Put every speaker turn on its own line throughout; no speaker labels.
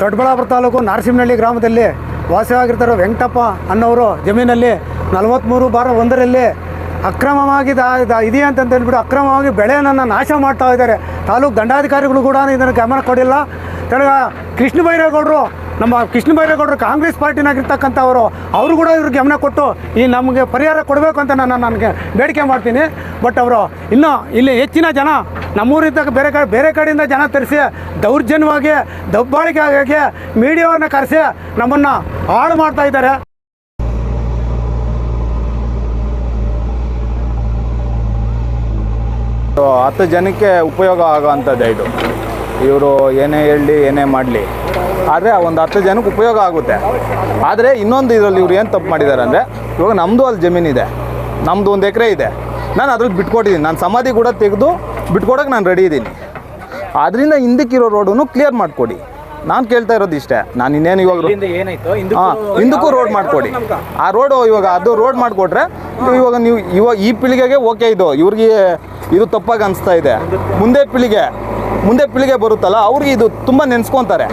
ದೊಡ್ಡಬಳ್ಳಾಪುರ ತಾಲೂಕು ನರಸಿಂಹನಹಳ್ಳಿ ಗ್ರಾಮದಲ್ಲಿ ವಾಸವಾಗಿರ್ತಾರೋ ವೆಂಕಟಪ್ಪ ಅನ್ನೋರು ಜಮೀನಲ್ಲಿ ನಲವತ್ತ್ಮೂರು ಬಾರ ಒಂದರಲ್ಲಿ ಅಕ್ರಮವಾಗಿ ದಾ ದಾ- ಇದೆ ಅಂತ ಹೇಳ್ಬಿಟ್ಟು ಅಕ್ರಮವಾಗಿ ಬೆಳೆಯನ್ನು ನಾಶ ಮಾಡ್ತಾ ಇದ್ದಾರೆ. ತಾಲೂಕು ದಂಡಾಧಿಕಾರಿಗಳು ಕೂಡ ಇದನ್ನು ಗಮನ ಕೊಡಿಲ್ಲ. ಕೃಷ್ಣ ಬೈರೇಗೌಡರು ನಮ್ಮ ಕೃಷ್ಣ ಬೈರೇಗೌಡರು ಕಾಂಗ್ರೆಸ್ ಪಾರ್ಟಿನಾಗಿರ್ತಕ್ಕಂಥವರು, ಅವರು ಕೂಡ ಇವ್ರಿಗೆ ಗಮನ ಕೊಟ್ಟು ಈ ನಮಗೆ ಪರಿಹಾರ ಕೊಡಬೇಕು ಅಂತ ನಾನು ನನಗೆ ಬೇಡಿಕೆ ಮಾಡ್ತೀನಿ. ಬಟ್ ಅವರು ಇನ್ನೂ ಇಲ್ಲಿ ಹೆಚ್ಚಿನ ಜನ ನಮ್ಮೂರಿಂದ ಬೇರೆ ಕಡೆ, ಬೇರೆ ಕಡೆಯಿಂದ ಜನ ತರಿಸಿ ದೌರ್ಜನ್ಯವಾಗಿ ದಬ್ಬಾಳಿಕೆ ಆಗಿ ಮೀಡಿಯಾವನ್ನು ಕರೆಸಿ ನಮ್ಮನ್ನು ಹಾಳು ಮಾಡ್ತಾ ಇದ್ದಾರೆ.
ಹತ್ತು ಜನಕ್ಕೆ ಉಪಯೋಗ ಆಗೋವಂಥದ್ದೇ ಇದು. ಇವರು ಏನೇ ಹೇಳಲಿ ಏನೇ ಮಾಡಲಿ. ಆದರೆ ಒಂದು ಹತ್ತು ಜನಕ್ಕೆ ಉಪಯೋಗ ಆಗುತ್ತೆ. ಆದರೆ ಇನ್ನೊಂದು ಇದರಲ್ಲಿ ಇವ್ರು ಏನು ತಪ್ಪು ಮಾಡಿದ್ದಾರೆ ಅಂದರೆ ಇವಾಗ ನಮ್ಮದು ಅಲ್ಲಿ ಜಮೀನಿದೆ ನಮ್ಮದು ಒಂದು ಎಕರೆ ಇದೆ. ನಾನು ಅದ್ರಲ್ಲಿ ಬಿಟ್ಕೊಟ್ಟಿದ್ದೀನಿ ನಾನು ಸಮಾಧಿ ಕೂಡ ತೆಗೆದು ಬಿಟ್ಕೊಡೋಕೆ ನಾನು ರೆಡಿ ಇದ್ದೀನಿ ಆದ್ದರಿಂದ ಹಿಂದಕ್ಕಿರೋ ರೋಡನ್ನು ಕ್ಲಿಯರ್ ಮಾಡಿಕೊಡಿ. ನಾನು ಕೇಳ್ತಾ ಇರೋದು ಇಷ್ಟೇ. ನಾನು ಇನ್ನೇನು ಇವಾಗ ಹಾಂ ಹಿಂದಕ್ಕೂ ರೋಡ್ ಮಾಡಿಕೊಡಿ. ಆ ರೋಡು ಇವಾಗ ಅದು ರೋಡ್ ಮಾಡಿಕೊಟ್ರೆ ಇವಾಗ ನೀವು ಇವಾಗ ಈ ಪೀಳಿಗೆಗೆ ಓಕೆ ಇದು. ಇವ್ರಿಗೆ ಇದು ತಪ್ಪಾಗಿ ಅನಿಸ್ತಾ ಇದೆ. ಮುಂದೆ ಪೀಳಿಗೆ ಮುಂದೆ ಪೀಳಿಗೆ ಬರುತ್ತಲ್ಲ ಅವ್ರಿಗೆ ಇದು ತುಂಬ ನೆನೆಸ್ಕೊತಾರೆ.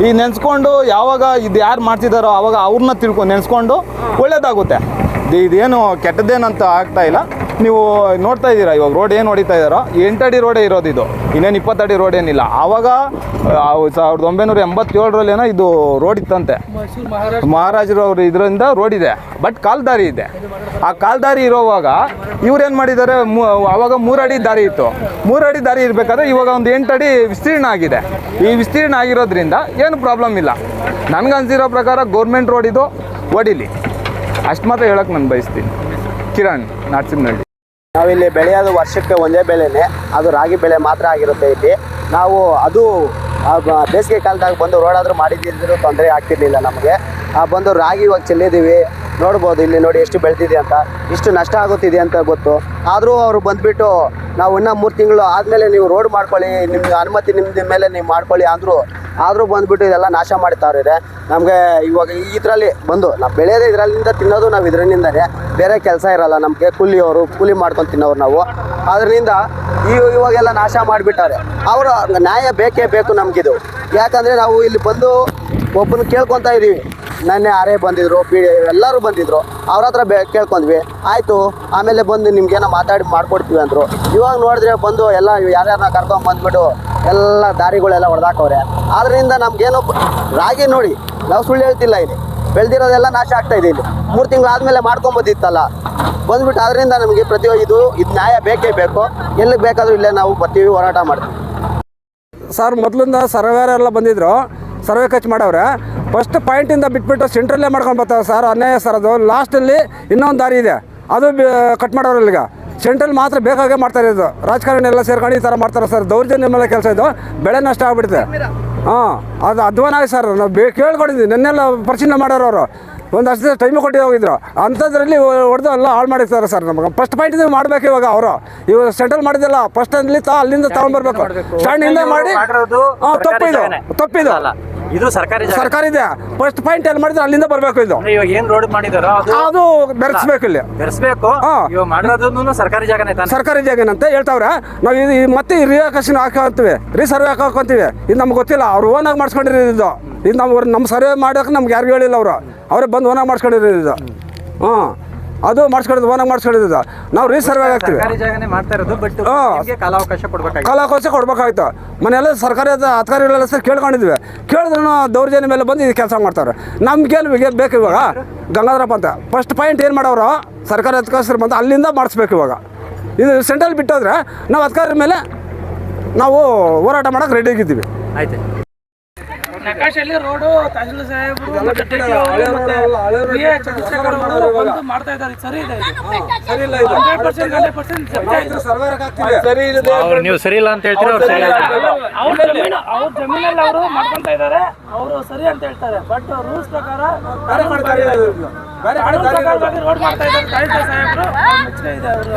ಈ ನೆನೆಸ್ಕೊಂಡು ಯಾವಾಗ ಇದು ಯಾರು ಮಾಡ್ತಿದ್ದಾರೋ ಆವಾಗ ಅವ್ರನ್ನ ತಿಳ್ಕೊಂಡು ನೆನೆಸ್ಕೊಂಡು ಒಳ್ಳೇದಾಗುತ್ತೆ. ಇದು- ಇದೇನು ಕೆಟ್ಟದೇನಂತ ಆಗ್ತಾ ಇಲ್ಲ. ನೀವು ನೋಡ್ತಾ ಇದ್ದೀರಾ ಇವಾಗ ರೋಡ್ ಏನು ಹೊಡಿತಾ ಇದ್ದಾರೋ ಎಂಟಡಿ ರೋಡೇ ಇರೋದು ಇದು. ಇನ್ನೇನು ಇಪ್ಪತ್ತಡಿ ರೋಡ್ ಏನಿಲ್ಲ. ಆವಾಗ ಸಾವಿರದ ಒಂಬೈನೂರ ಎಂಬತ್ತೇಳರಲ್ಲಿ ಏನೋ ಇದು ರೋಡ್ ಇತ್ತಂತೆ. ಮಹಾರಾಜರು ಅವರು ಇದರಿಂದ ರೋಡ್ ಇದೆ ಬಟ್ ಕಾಲ್ದಾರಿ ಇದೆ. ಆ ಕಾಲ್ದಾರಿ ಇರೋವಾಗ ಇವ್ರೇನು ಮಾಡಿದ್ದಾರೆ ಆವಾಗ ಮೂರಡಿ ದಾರಿ ಇತ್ತು. ಮೂರಡಿ ದಾರಿ ಇರಬೇಕಾದ್ರೆ ಇವಾಗ ಒಂದು ಎಂಟಡಿ ವಿಸ್ತೀರ್ಣ ಆಗಿದೆ. ಈ ವಿಸ್ತೀರ್ಣ ಆಗಿರೋದ್ರಿಂದ ಏನು ಪ್ರಾಬ್ಲಮ್ ಇಲ್ಲ. ನನಗನ್ಸಿರೋ ಪ್ರಕಾರ ಗೌರ್ಮೆಂಟ್ ರೋಡ್ ಇದು ಹೊಡಿಲಿ. ಅಷ್ಟು ಮಾತ್ರ ಹೇಳಕ್ಕೆ ನಾನು ಬಯಸ್ತೀನಿ. ಕಿರಣ್ ನಾಟ್ಸಿಮ್ನಳ್ಳಿ
ನಾವಿಲ್ಲಿ ಬೆಳೆಯೋದು ವರ್ಷಕ್ಕೆ ಒಂದೇ ಬೆಳೆನೇ, ಅದು ರಾಗಿ ಬೆಳೆ ಮಾತ್ರ ಆಗಿರುತ್ತೆ ಇಲ್ಲಿ. ನಾವು ಅದು ಬೇಸಿಗೆ ಕಾಲದಾಗ ಬಂದು ರೋಡಾದರೂ ಮಾಡಿದ್ದಿದ್ರು ತೊಂದರೆ ಆಗ್ತಿರ್ಲಿಲ್ಲ ನಮಗೆ. ಬಂದು ರಾಗಿ ಇವಾಗ ಚೆಲ್ಲಿದ್ದೀವಿ. ನೋಡ್ಬೋದು, ಇಲ್ಲಿ ನೋಡಿ ಎಷ್ಟು ಬೆಳೆದಿದೆ ಅಂತ, ಇಷ್ಟು ನಷ್ಟ ಆಗುತ್ತಿದೆ ಅಂತ ಗೊತ್ತು. ಆದರೂ ಅವರು ಬಂದುಬಿಟ್ಟು, ನಾವು ಇನ್ನೂ ಮೂರು ತಿಂಗಳು ಆದಮೇಲೆ ನೀವು ರೋಡ್ ಮಾಡ್ಕೊಳ್ಳಿ, ನಿಮ್ಗೆ ಅನುಮತಿ ನಿಮ್ಮದ ಮೇಲೆ ನೀವು ಮಾಡ್ಕೊಳ್ಳಿ ಅಂದರು, ಆದರೂ ಬಂದುಬಿಟ್ಟು ಇದೆಲ್ಲ ನಾಶ ಮಾಡ್ತಾವ್ರೆ ನಮಗೆ ಇವಾಗ ಇದರಲ್ಲಿ ಬಂದು, ನಾವು ಬೆಳೆಯೋದೇ ಇದರಲ್ಲಿಂದ ತಿನ್ನೋದು ನಾವು ಇದರಿಂದನೇ ಬೇರೆ ಕೆಲಸ ಇರಲ್ಲ ನಮಗೆ ಕೂಲಿಯವರು ಕೂಲಿ ಮಾಡ್ಕೊಂಡು ತಿನ್ನೋರು ನಾವು. ಅದರಿಂದ ಈ ಇವಾಗೆಲ್ಲ ನಾಶ ಮಾಡಿಬಿಟ್ಟಾರೆ ಅವರ ನ್ಯಾಯ ಬೇಕೇ ಬೇಕು ನಮಗಿದು. ಯಾಕಂದರೆ ನಾವು ಇಲ್ಲಿ ಬಂದು ಒಬ್ಬನ ಕೇಳ್ಕೊತಾ ಇದ್ದೀವಿ ನೆನ್ನೆ ಯಾರೇ ಬಂದಿದ್ರು, ಪಿ ಎಲ್ಲರೂ ಬಂದಿದ್ರು, ಅವ್ರ ಹತ್ರ ಕೇಳ್ಕೊಂಡ್ವಿ. ಆಯಿತು, ಆಮೇಲೆ ಬಂದು ನಿಮ್ಗೇನೋ ಮಾತಾಡಿ ಮಾಡ್ಕೊಡ್ತೀವಿ ಅಂದರು. ಇವಾಗ ನೋಡಿದ್ರೆ ಬಂದು ಎಲ್ಲ ಯಾರ್ಯಾರನ್ನ ಕರ್ಕೊಂಡು ಬಂದ್ಬಿಟ್ಟು ಎಲ್ಲ ದಾರಿಗಳೆಲ್ಲ ಹೊಡೆದಾಕವ್ರೆ. ಆದ್ರಿಂದ ನಮ್ಗೇನು ರಾಗಿ ನೋಡಿ, ನಾವು ಸುಳ್ಳು ಹೇಳ್ತಿಲ್ಲ ಇಲ್ಲಿ. ಬೆಳೆದಿರೋದೆಲ್ಲ ನಾಶ ಆಗ್ತಾ ಇದೆ ಇಲ್ಲಿ. ಮೂರು ತಿಂಗಳು ಆದಮೇಲೆ ಮಾಡ್ಕೊಂಬೋದಿತ್ತಲ್ಲ ಬಂದ್ಬಿಟ್ಟು ಅದರಿಂದ ನಮಗೆ ಪ್ರತಿ ಇದು ಇದು ನ್ಯಾಯ ಬೇಕೇ ಬೇಕು. ಎಲ್ಲಿಗೆ ಬೇಕಾದರೂ ಇಲ್ಲೇ ನಾವು ಬರ್ತೀವಿ, ಹೋರಾಟ ಮಾಡ್ತೀವಿ.
ಸರ್, ಮೊದಲಿಂದ ಸರ್ವೇರೆಲ್ಲ ಬಂದಿದ್ರು. ಸರ್ವೆ ಖರ್ಚು ಮಾಡವ್ರೆ. ಫಸ್ಟ್ ಪಾಯಿಂಟಿಂದ ಬಿಟ್ಬಿಟ್ಟು ಸೆಂಟ್ರಲ್ಲೇ ಮಾಡ್ಕೊಂಡು ಬರ್ತಾರೆ ಸರ್ ಅನ್ಯಾಯ ಸರ್ ಅದು. ಲಾಸ್ಟಲ್ಲಿ ಇನ್ನೊಂದು ದಾರಿ ಇದೆ. ಅದು ಕಟ್ ಮಾಡೋರು ಈಗ. ಸೆಂಟ್ರಲ್ ಮಾತ್ರ ಬೇಕಾಗೇ ಮಾಡ್ತಾರೆ ಇದು. ರಾಜಕಾರಣಿ ಎಲ್ಲ ಸೇರ್ಕೊಂಡು ಈ ಥರ ಮಾಡ್ತಾರೆ ಸರ್ ದೌರ್ಜನ್ಯ ಮೇಲೆ ಕೆಲಸ ಇದು. ಬೆಳೆ ನಷ್ಟ ಆಗ್ಬಿಡುತ್ತೆ. ಹಾಂ ಅದು ಅಧ್ವಾನ ಆಗಿ ಸರ್ ನಾವು ಬೇ ಕೇಳ್ಕೊಂಡಿದ್ವಿ. ನೆನ್ನೆಲ್ಲ ಪರಿಶೀಲನೆ ಮಾಡೋರು ಅವರು. ಒಂದು ಅಷ್ಟು ಟೈಮ್ ಕೊಟ್ಟು ಹೋಗಿದ್ರು. ಅಂಥದ್ರಲ್ಲಿ ಹೊಡೆದು ಎಲ್ಲ ಹಾಳು ಮಾಡಿರ್ತಾರೆ ಸರ್ ನಮಗೆ. ಫಸ್ಟ್ ಪಾಯಿಂಟ್ ಮಾಡಬೇಕು ಇವಾಗ ಅವರು. ಇವಾಗ ಸೆಂಟ್ರಲ್ ಮಾಡಿದ್ದಲ್ಲ ಫಸ್ಟ್ ಅಲ್ಲಿ ತಾ ಅಲ್ಲಿಂದ ತಗೊಂಡ್ಬರ್ಬೇಕು. ಸ್ಟ್ಯಾಂಡಿಂದ ಮಾಡಿ ಹಾಂ ತಪ್ಪಿದು. ತಪ್ಪಿದು.
ಇದು ಸರ್ಕಾರಿ ಜಾಗ.
ಸರ್ಕಾರ ಇದೆ. ಫಸ್ಟ್ ಪಾಯಿಂಟ್ ಎಲ್ಲಿ ಮಾಡಿದ್ರೆ ಅಲ್ಲಿಂದ ಬರಬೇಕು ಇದು.
ಅಂದ್ರೆ ಇವಾಗ ಏನ್ ರೋಡ್ ಮಾಡಿದಾರೋ ಅದು
ಅದು ಬೆರೆಸ್ಬೇಕು ಇಲ್ಲಿ.
ಬೆರೆಸ್ಬೇಕು.
ಹಾ.
ಇವಾಗ ಮಾಡಿರೋದನ್ನು ಸರ್ಕಾರಿ ಜಾಗನೇ ತಾನೆ.
ಸರ್ಕಾರಿ ಜಾಗನಂತ ಹೇಳ್ತಾವ್ರೆ. ನಾವು ಇದು ಮತ್ತೆ ರಿಯಾಕಷನ್ ಹಾಕೊಂತೀವಿ. ರೀಸರ್ವೆ ಹಾಕೊಂತೀವಿ. ಇದು ನಮ್ಗೆ ಗೊತ್ತಿಲ್ಲ. ಅವ್ರು ಓನಾಗಿ ಮಾಡಿಸ್ಕೊಂಡಿರೋದು ಇದು. ಇದು ನಾವು ನಮ್ಮ ಸರ್ವೆ ಮಾಡೋಕೆ ನಮ್ಗೆ ಯಾರಿಗೂ ಹೇಳಿಲ್ಲ ಅವರು. ಅವರೇ ಬಂದು ಓನಾಗಿ ಮಾಡ್ಸ್ಕೊಂಡಿರೋದು ಇದು. ಹಾಂ. ಅದು ಮಾಡಿಸ್ಕೊಂಡಿದ್ದು ಓನಾಗಿ ಮಾಡಿಸ್ಕೊಂಡಿದ್ದು ನಾವು ರೀಸರ್ವೆ
ಆಗ್ತೀವಿ ಕಾಲಾವಕಾಶ
ಕೊಡ್ಬೇಕಾಯ್ತು. ಮನೆಯೆಲ್ಲ ಸರ್ಕಾರಿ ಅಧಿಕಾರಿಗಳೆಲ್ಲ ಸರ್ ಕೇಳ್ಕೊಂಡಿದ್ವಿ. ಕೇಳಿದ್ರು ದೌರ್ಜನ್ಯ ಮೇಲೆ ಬಂದು ಇದು ಕೆಲಸ ಮಾಡ್ತಾರೆ. ನಮ್ಗೆ ಈಗ ಬೇಕು ಇವಾಗ? ಗಂಗಾಧರಪ್ಪ ಅಂತ. ಫಸ್ಟ್ ಪಾಯಿಂಟ್ ಏನು ಮಾಡೋರು? ಸರ್ಕಾರಿ ಅಧಿಕಾರಿ ಬಂದು ಅಲ್ಲಿಂದ ಮಾಡಿಸ್ಬೇಕು ಇವಾಗ. ಇದು ಸೆಂಟ್ರಲ್ ಬಿಟ್ಟೋದ್ರೆ ನಾವು ಅಧಿಕಾರಿ ಮೇಲೆ ನಾವು ಹೋರಾಟ ಮಾಡೋಕೆ ರೆಡಿ ಆಗಿದ್ದೀವಿ.
ಆಯ್ತು.
ನಕಾಶಲ್ಲಿ ರೋಡು ತಹಸೀಲ್ ಸಾಹೇಬರು ಮತ್ತೆ ಬಿ ಎ ಚಂದ್ರಶೇಖರ್ ಅವರು ಬಂದು ಮಾಡ್ತಾ ಇದ್ದಾರೆ. ಸರಿ ಇದೆ? ಇದು ಹಂಡ್ರೆಡ್ ಪರ್ಸೆಂಟ್ ಹಂಡ್ರೆಡ್ ಪರ್ಸೆಂಟ್
ಅವ್ರು ನೀವು ಸರಿ ಇಲ್ಲ ಅಂತ ಹೇಳ್ತೀರಾ ಅವ್ರು ಸರಿ
ಅವ್ರ ಜಮೀನು ಅವ್ರ ಜಮೀನಲ್ಲಿ ಅವರು ಮಾಡ್ಕೊಂತ ಇದ್ದಾರೆ. ಅವರು ಸರಿ ಅಂತ ಹೇಳ್ತಾರೆ. ಬಟ್ ರೂಲ್ಸ್ ಪ್ರಕಾರ ಮಾಡ್ತಾ ಇದ್ದಾರೆ ರೋಡ್ ಮಾಡ್ತಾ ಇದ್ದಾರೆ. ತಹಸೀಲ್ ಸಾಹೇಬರು ಇದೆ. ಅವರು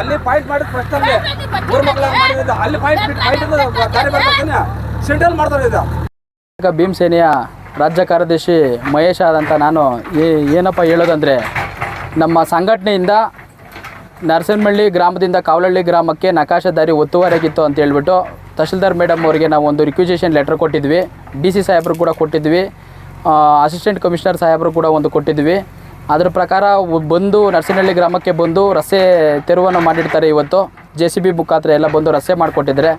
ಅಲ್ಲಿ ಪಾಯಿಂಟ್ ಮಾಡಿದ ಫಸ್ಟ್ ಅಲ್ಲಿ ಮೂರು ಮಕ್ಕಳ ಅಲ್ಲಿ ಪಾಯಿಂಟ್ ಪಾಯಿಂಟ್ ಸೆಂಟ್ರಲ್ ಮಾಡ್ತಾರೆ
ಭೀಮಸೇನೆಯ ರಾಜ್ಯ ಕಾರ್ಯದರ್ಶಿ ಮಹೇಶ್ ಆದಂಥ ನಾನು ಏನಪ್ಪ ಹೇಳೋದಂದರೆ, ನಮ್ಮ ಸಂಘಟನೆಯಿಂದ ನರಸಿಂಹಳ್ಳಿ ಗ್ರಾಮದಿಂದ ಕಾವಲಹಳ್ಳಿ ಗ್ರಾಮಕ್ಕೆ ನಕಾಶ ದಾರಿ ಒತ್ತುವರಿಯಾಗಿತ್ತು ಅಂತ ಹೇಳ್ಬಿಟ್ಟು ತಹಶೀಲ್ದಾರ್ ಮೇಡಮ್ ಅವರಿಗೆ ನಾವು ಒಂದು ರಿಕ್ವಿಜೇಷನ್ ಲೆಟರ್ ಕೊಟ್ಟಿದ್ವಿ. ಡಿ ಸಿ ಸಾಹೇಬರು ಕೂಡ ಕೊಟ್ಟಿದ್ವಿ. ಅಸಿಸ್ಟೆಂಟ್ ಕಮಿಷನರ್ ಸಾಹೇಬರು ಕೂಡ ಒಂದು ಕೊಟ್ಟಿದ್ವಿ. ಅದರ ಪ್ರಕಾರ ಬಂದು ನರಸಿನಹಳ್ಳಿ ಗ್ರಾಮಕ್ಕೆ ಬಂದು ರಸ್ತೆ ತೆರವನ್ನು ಮಾಡಿರ್ತಾರೆ ಇವತ್ತು. ಜೆ ಸಿ ಬಿ ಮುಖಾಂತರ ಎಲ್ಲ ಬಂದು ರಸ್ತೆ ಮಾಡಿಕೊಟ್ಟಿದ್ದಾರೆ.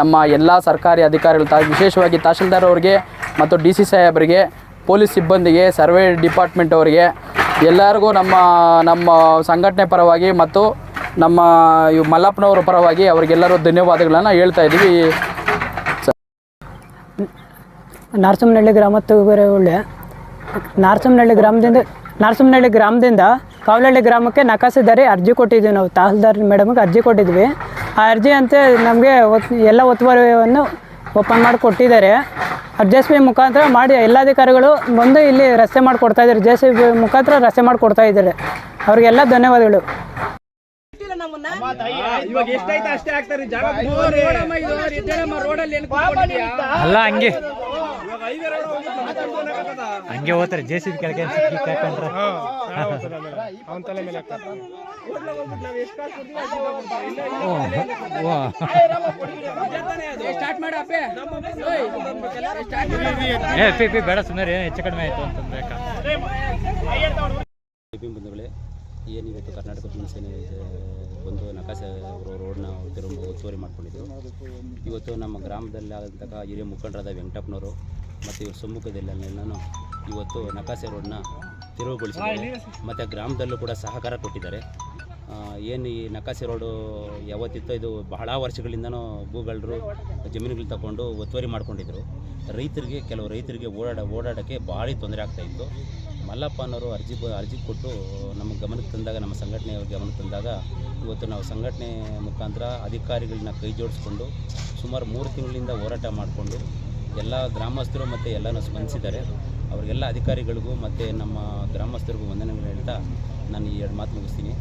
ನಮ್ಮ ಎಲ್ಲ ಸರ್ಕಾರಿ ಅಧಿಕಾರಿಗಳು ತಾ, ವಿಶೇಷವಾಗಿ ತಹಶೀಲ್ದಾರ್ ಅವರಿಗೆ ಮತ್ತು ಡಿ ಸಿ ಸಾಹೇಬರಿಗೆ ಪೊಲೀಸ್ ಸಿಬ್ಬಂದಿಗೆ, ಸರ್ವೆ ಡಿಪಾರ್ಟ್ಮೆಂಟ್ ಅವರಿಗೆ, ಎಲ್ಲರಿಗೂ ನಮ್ಮ ನಮ್ಮ ಸಂಘಟನೆ ಪರವಾಗಿ ಮತ್ತು ನಮ್ಮ ಇವು ಮಲ್ಲಪ್ಪನವರ ಪರವಾಗಿ ಅವರಿಗೆಲ್ಲರೂ ಧನ್ಯವಾದಗಳನ್ನು ಹೇಳ್ತಾ ಇದ್ದೀವಿ.
ನಾರ್ಸಮನಹಳ್ಳಿ ಗ್ರಾಮ ತೂಗುರೆ ಒಳ್ಳೆ. ನಾರ್ಸಮನಹಳ್ಳಿ ಗ್ರಾಮದಿಂದ ನಾರ್ಸಮನಹಳ್ಳಿ ಗ್ರಾಮದಿಂದ ಕಾವಲಹಳ್ಳಿ ಗ್ರಾಮಕ್ಕೆ ನಕಾಸೆ ದಾರಿ ಅರ್ಜಿ ಕೊಟ್ಟಿದ್ದೀವಿ ನಾವು. ತಹಸೀಲ್ದಾರ್ ಮೇಡಮ್ಗೆ ಅರ್ಜಿ ಕೊಟ್ಟಿದ್ವಿ. ಆ ಅರ್ಜಿ ಅಂತೆ ನಮಗೆ ಎಲ್ಲ ಒತ್ತುವರಿಯನ್ನು ಓಪನ್ ಮಾಡಿ ಕೊಟ್ಟಿದ್ದಾರೆ. ಜೆ ಸಿ ಬಿ ಮುಖಾಂತರ ಮಾಡಿ ಎಲ್ಲ ಅಧಿಕಾರಿಗಳು ಬಂದು ಇಲ್ಲಿ ರಸ್ತೆ ಮಾಡಿಕೊಡ್ತಾ ಇದ್ದಾರೆ. ಜೆ ಸಿ ಬಿ ಮುಖಾಂತರ ರಸ್ತೆ ಮಾಡಿಕೊಡ್ತಾ ಇದ್ದಾರೆ. ಅವ್ರಿಗೆಲ್ಲ ಧನ್ಯವಾದಗಳು.
ಅಲ್ಲ, ಹಂಗೆ. ಹಂಗೆ ಹೋಗ್ತಾರೆ ಜೆ ಸಿ ಬಿ ಕೆಳಗೆ ಹಾಕೊಂಡ್ರೆ ಏ ಪಿ ಪಿ ಬೇಡ ಸುಮ್ಮನೆ ಏನು ಹೆಚ್ಚು ಕಡಿಮೆ ಆಯಿತು ಅಂತಂದ್ರೆ
ಬಂಧುಗಳೇ ಏನು ಇವತ್ತು ಕರ್ನಾಟಕ ಸೇನೆ ಬಂದು ನಕಾಸೆ ಅವರು ರೋಡ್ನ ತಿರುವು ಒತ್ತುವರಿ ಮಾಡ್ಕೊಂಡಿದ್ರು ಇವತ್ತು ನಮ್ಮ ಗ್ರಾಮದಲ್ಲಿ ಆದಂತಹ ಹಿರಿಯ ಮುಖಂಡರಾದ ವೆಂಕಟಪ್ಪನವರು ಮತ್ತು ಇವ್ರ ಸಮ್ಮುಖದಲ್ಲೆಲ್ಲನೂ ಇವತ್ತು ನಕಾಸೆ ರೋಡ್ನ ತಿರುವುಗೊಳಿಸಿದ್ದಾರೆ ಮತ್ತು ಗ್ರಾಮದಲ್ಲೂ ಕೂಡ ಸಹಕಾರ ಕೊಟ್ಟಿದ್ದಾರೆ. ಏನು ಈ ನಕಾಸೆ ರೋಡು ಯಾವತ್ತಿತ್ತೋ ಇದು ಬಹಳ ವರ್ಷಗಳಿಂದನೂ ಭೂಗಳರು ಜಮೀನುಗಳು ತಗೊಂಡು ಒತ್ತುವರಿ ಮಾಡ್ಕೊಂಡಿದ್ರು. ರೈತರಿಗೆ, ಕೆಲವು ರೈತರಿಗೆ ಓಡಾಡ, ಓಡಾಡೋಕ್ಕೆ ಭಾಳ ತೊಂದರೆ ಆಗ್ತಾಯಿತ್ತು ಮಲ್ಲಪ್ಪ ಅನ್ನೋರು ಅರ್ಜಿ ಬ, ಅರ್ಜಿ ಕೊಟ್ಟು ನಮ್ಮ ಗಮನಕ್ಕೆ ತಂದಾಗ, ನಮ್ಮ ಸಂಘಟನೆಯವ್ರ ಗಮನಕ್ಕೆ ತಂದಾಗ ಇವತ್ತು ನಾವು ಸಂಘಟನೆ ಮುಖಾಂತರ ಅಧಿಕಾರಿಗಳನ್ನ ಕೈ ಜೋಡಿಸ್ಕೊಂಡು ಸುಮಾರು ಮೂರು ತಿಂಗಳಿಂದ ಹೋರಾಟ ಮಾಡಿಕೊಂಡು ಎಲ್ಲ ಗ್ರಾಮಸ್ಥರು ಮತ್ತು ಎಲ್ಲನೂ ಸ್ಪಂದಿಸಿದ್ದಾರೆ. ಅವರಿಗೆಲ್ಲ ಅಧಿಕಾರಿಗಳಿಗೂ ಮತ್ತು ನಮ್ಮ ಗ್ರಾಮಸ್ಥರಿಗೂ ವಂದನೆಗಳು ಹೇಳ್ತಾ ನಾನು ಈ ಎರಡು ಮಾತು ಮುಗಿಸ್ತೀನಿ.